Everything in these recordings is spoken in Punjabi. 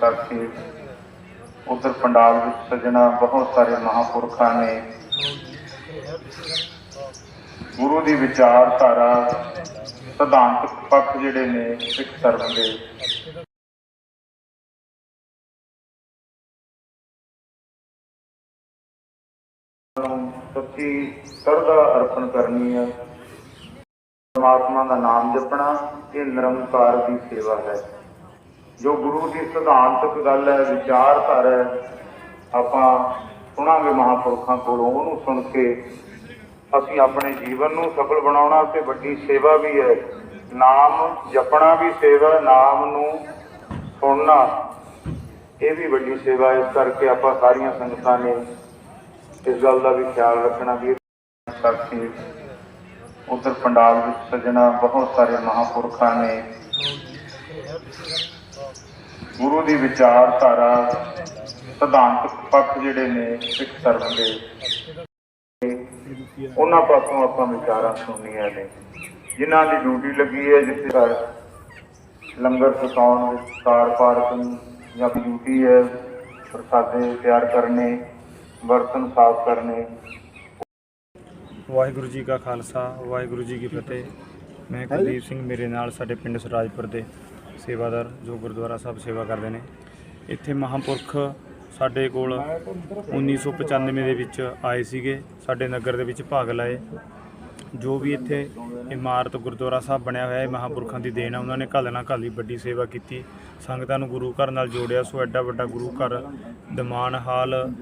ਕਰਕੇ ਉਧਰ ਪੰਡਾਲ ਵਿੱਚ ਸਜਣਾ ਬਹੁਤ ਸਾਰੇ ਮਹਾਪੁਰਖਾਂ ਨੇ ਗੁਰੂ ਦੀ ਵਿਚਾਰਧਾਰਾ ਸਿਧਾਂਤਕ ਪੱਖ ਜਿਹੜੇ ਨੇ ਸਿੱਖ ਧਰਮ ਦੇ। ਸੱਚੀ ਸਰਦਾ ਅਰਪਣ ਕਰਨੀ ਹੈ ਪਰਮਾਤਮਾ ਦਾ ਨਾਮ ਜਪਣਾ, ਇਹ ਨਿਰੰਕਾਰ ਦੀ ਸੇਵਾ ਹੈ। ਜੋ ਗੁਰੂ ਦੀ ਸਿਧਾਂਤਕ ਗੱਲ ਹੈ, ਵਿਚਾਰਧਾਰਾ ਹੈ, ਆਪਾਂ ਸੁਣਾਂਗੇ ਮਹਾਪੁਰਖਾਂ ਕੋਲੋਂ, ਉਹਨੂੰ ਸੁਣ ਕੇ ਅਸੀਂ ਆਪਣੇ ਜੀਵਨ ਨੂੰ ਸਫਲ ਬਣਾਉਣਾ ਤੇ ਵੱਡੀ ਸੇਵਾ ਵੀ ਹੈ। ਨਾਮ ਜਪਣਾ ਵੀ ਸੇਵਾ, ਨਾਮ ਨੂੰ ਸੁਣਨਾ, ਇਹ ਵੀ ਵੱਡੀ ਸੇਵਾ ਇਸ ਕਰਕੇ ਆਪਾਂ ਸਾਰੀਆਂ ਸੰਗਤਾਂ ਨੇ ਇਸ ਗੱਲ ਦਾ ਵੀ ਖਿਆਲ ਰੱਖਣਾ ਵੀ ਇਸ ਕਰਕੇ ਉਧਰ ਪੰਡਾਲ ਵਿੱਚ ਸਜਣਾ ਬਹੁਤ ਸਾਰੇ ਮਹਾਪੁਰਖਾਂ ਨੇ। ਗੁਰੂ ਦੀ ਵਿਚਾਰਧਾਰਾ ਸਿਧਾਂਤ ਪੱਖ ਜਿਹੜੇ ਨੇ ਸਿੱਖ ਧਰਮ ਦੇ, ਉਹਨਾਂ ਪਾਸੋਂ ਆਪਾਂ ਵਿਚਾਰਾਂ ਸੁਣਨੀਆਂ ਨੇ। ਜਿਨ੍ਹਾਂ ਦੀ ਡਿਊਟੀ ਲੱਗੀ ਹੈ ਜਿੱਥੇ ਘਰ ਲੰਗਰ ਛਕਾਉਣ ਵਿੱਚ ਕਾਰ ਪਾਰਕਿੰਗ ਜਾਂ ਡਿਊਟੀ ਹੈ, ਪ੍ਰਸਾਦੇ ਤਿਆਰ ਕਰਨੇ, ਬਰਤਨ ਸਾਫ਼ ਕਰਨੇ। ਵਾਹਿਗੁਰੂ ਜੀ ਕਾ ਖਾਲਸਾ, ਵਾਹਿਗੁਰੂ ਜੀ ਕੀ ਫਤਿਹ। ਮੈਂ ਕੁਲਦੀਪ ਸਿੰਘ, ਮੇਰੇ ਨਾਲ ਸਾਡੇ ਪਿੰਡ ਸਰਾਜਪੁਰ ਦੇ। ਸੇਵਾਦਾਰ ਜੋ ਗੁਰਦੁਆਰਾ ਸਾਹਿਬ ਸੇਵਾ ਕਰਦੇ ਨੇ। ਇੱਥੇ ਮਹਾਂਪੁਰਖ ਸਾਡੇ ਕੋਲ 1995 ਦੇ ਵਿੱਚ ਆਏ ਸੀਗੇ, ਸਾਡੇ ਨਗਰ ਦੇ ਵਿੱਚ ਭਾਗ ਲਾਏ। ਜੋ ਵੀ ਇੱਥੇ ਇਮਾਰਤ ਗੁਰਦੁਆਰਾ ਸਾਹਿਬ ਬਣਿਆ ਹੋਇਆ ਹੈ ਇਹ ਮਹਾਂਪੁਰਖਾਂ ਦੀ ਦੇਣ ਆ। ਉਹਨਾਂ ਨੇ ਘੱਲ ਨਾਲ ਘੱਲੀ ਵੱਡੀ ਸੇਵਾ ਕੀਤੀ। ਸੰਗਤਾਂ ਨੂੰ ਗੁਰੂ ਘਰ ਨਾਲ ਜੋੜਿਆ, ਸੋ ਐਡਾ ਵੱਡਾ ਗੁਰੂ ਘਰ, ਦਮਾਨ ਹਾਲ,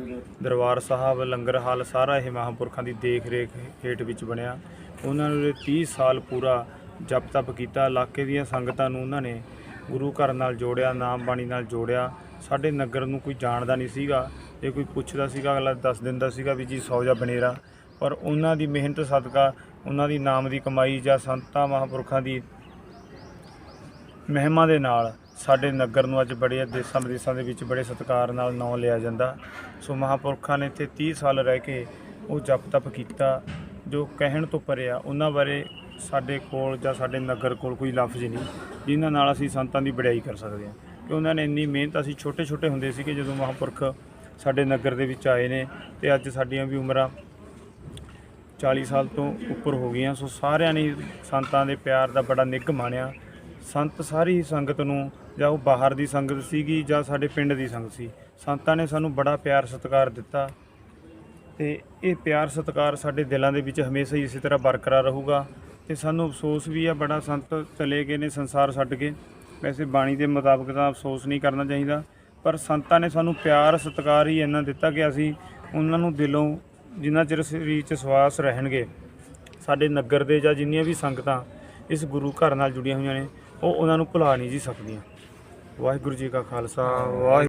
ਦਰਬਾਰ ਸਾਹਿਬ, ਲੰਗਰ ਹਾਲ, ਸਾਰਾ ਇਹ ਮਹਾਂਪੁਰਖਾਂ ਦੀ ਦੇਖ ਰੇਖ ਹੇਠ ਵਿੱਚ ਬਣਿਆ। ਉਹਨਾਂ ਨੇ 30 ਸਾਲ ਪੂਰਾ ਜਪ ਤਪ ਕੀਤਾ। ਇਲਾਕੇ ਦੀਆਂ ਸੰਗਤਾਂ ਨੂੰ ਉਹਨਾਂ ਨੇ ਗੁਰੂ ਘਰ ਨਾਲ ਜੋੜਿਆ, ਨਾਮ ਬਾਣੀ ਨਾਲ ਜੋੜਿਆ। ਸਾਡੇ ਨਗਰ ਨੂੰ ਕੋਈ ਜਾਣਦਾ ਨਹੀਂ ਸੀਗਾ ਜੇ ਕੋਈ ਪੁੱਛਦਾ ਸੀਗਾ, ਅਗਲਾ ਦੱਸ ਦਿੰਦਾ ਸੀਗਾ ਵੀ ਜੀ ਸੌਜਾ ਬਨੇਰਾ। ਪਰ ਉਹਨਾਂ ਦੀ ਮਿਹਨਤ, ਸਦਕਾ, ਉਹਨਾਂ ਦੀ ਨਾਮ ਦੀ ਕਮਾਈ ਜਾਂ ਸੰਤਾਂ, ਮਹਾਂਪੁਰਖਾਂ ਦੀ ਮਹਿਮਾ ਦੇ ਨਾਲ ਸਾਡੇ ਨਗਰ ਨੂੰ ਅੱਜ ਬੜੇ ਦੇਸਾਂ ਵਿਦੇਸਾਂ ਦੇ ਵਿੱਚ ਬੜੇ ਸਤਿਕਾਰ ਨਾਲ ਨਾਂ ਲਿਆ ਜਾਂਦਾ। ਸੋ ਮਹਾਂਪੁਰਖਾਂ ਨੇ ਇੱਥੇ 30 ਸਾਲ ਰਹਿ ਕੇ ਉਹ ਜਪ ਤਪ ਕੀਤਾ, ਜੋ ਕਹਿਣ ਤੋਂ ਪਰੇ ਆ, ਉਹਨਾਂ ਬਾਰੇ ਸਾਡੇ ਕੋਲ ਜਾਂ ਸਾਡੇ ਨਗਰ ਕੋਲ ਕੋਈ ਲਫ਼ਜ਼ ਨਹੀਂ। ਜਿਨ੍ਹਾਂ ਨਾਲ ਅਸੀਂ ਸੰਤਾਂ ਦੀ ਵਡਿਆਈ ਕਰ ਸਕਦੇ ਹਾਂ। ਕਿ ਉਹਨਾਂ ਨੇ ਇੰਨੀ ਮਿਹਨਤ, ਅਸੀਂ ਛੋਟੇ ਛੋਟੇ ਹੁੰਦੇ ਸੀਗੇ ਜਦੋਂ ਮਹਾਂਪੁਰਖ ਸਾਡੇ ਨਗਰ ਦੇ ਵਿੱਚ ਆਏ ਨੇ ਤੇ ਅੱਜ ਸਾਡੀਆਂ ਵੀ ਉਮਰਾਂ 40 ਸਾਲ ਤੋਂ ਉੱਪਰ ਹੋ ਗਈਆਂ। ਸੋ ਸਾਰਿਆਂ ਨੇ ਸੰਤਾਂ ਦੇ ਪਿਆਰ ਦਾ ਬੜਾ ਨਿੱਘ ਮਾਣਿਆ। ਸੰਤ ਸਾਰੀ ਸੰਗਤ ਨੂੰ, ਜਾਂ ਉਹ ਬਾਹਰ ਦੀ ਸੰਗਤ ਸੀਗੀ ਜਾਂ ਸਾਡੇ ਪਿੰਡ ਦੀ ਸੰਗਤ ਸੀ, ਸੰਤਾਂ ਨੇ ਸਾਨੂੰ ਬੜਾ ਪਿਆਰ ਸਤਿਕਾਰ ਦਿੱਤਾ ਤੇ ਇਹ ਪਿਆਰ ਸਤਿਕਾਰ ਸਾਡੇ ਦਿਲਾਂ ਦੇ ਵਿੱਚ ਹਮੇਸ਼ਾ ਹੀ ਇਸੇ ਤਰ੍ਹਾਂ ਬਰਕਰਾਰ ਰਹੂਗਾ। ਤੇ ਸਾਨੂੰ ਅਫਸੋਸ ਵੀ ਆ, ਬੜਾ ਸੰਤ ਚਲੇ ਗਏ ਨੇ, ਸੰਸਾਰ ਛੱਡ ਕੇ। ਵੈਸੇ ਬਾਣੀ ਦੇ ਮੁਤਾਬਕ ਤਾਂ ਅਫਸੋਸ ਨਹੀਂ ਕਰਨਾ ਚਾਹੀਦਾ, ਪਰ ਸੰਤਾਂ ਨੇ ਸਾਨੂੰ ਪਿਆਰ, ਸਤਿਕਾਰ ਹੀ ਇੰਨਾ ਦਿੱਤਾ ਕਿ ਅਸੀਂ ਉਹਨਾਂ ਨੂੰ ਦਿਲੋਂ ਜਿੰਨਾ ਚਿਰ ਸਰੀਰ 'ਚ ਸਵਾਸ ਰਹਿਣਗੇ, ਸਾਡੇ ਨਗਰ ਦੇ ਜਾਂ ਜਿੰਨੀਆਂ ਵੀ ਸੰਗਤਾਂ ਇਸ ਗੁਰੂ ਘਰ ਨਾਲ ਜੁੜੀਆਂ ਹੋਈਆਂ ਨੇ, ਉਹ ਉਹਨਾਂ ਨੂੰ ਭੁਲਾ ਨਹੀਂ ਜੀ ਸਕਦੀਆਂ। ਵਾਹਿਗੁਰੂ ਜੀ ਕਾ ਖਾਲਸਾ, ਵਾਹਿ